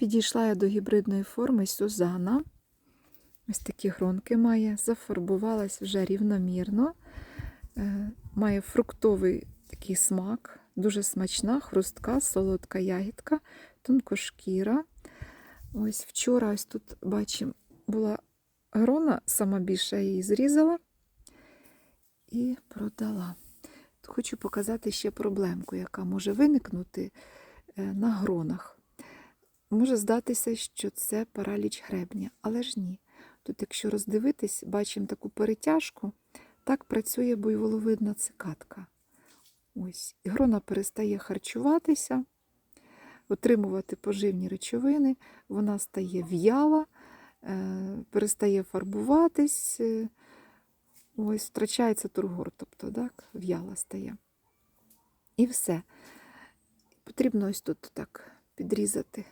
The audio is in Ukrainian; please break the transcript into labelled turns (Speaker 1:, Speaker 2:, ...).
Speaker 1: Підійшла я до гібридної форми Сюзана. Ось такі гронки має, зафарбувалась вже рівномірно. Е, Має фруктовий такий смак, дуже смачна, хрустка, солодка ягідка, тонкошкіра. Ось вчора, ось тут бачимо, була грона, сама більша я її зрізала і продала. Хочу показати ще проблемку, яка може виникнути е, на гронах. Може здатися, що це параліч гребня, але ж ні. Тут, якщо роздивитись, бачимо таку перетяжку, так працює буйволовидна цикатка. Ось. Грона перестає харчуватися, отримувати поживні речовини, вона стає в'яла, е, перестає фарбуватись, е, ось, втрачається тургор, тобто так, в'яла стає. І все. Потрібно ось тут так підрізати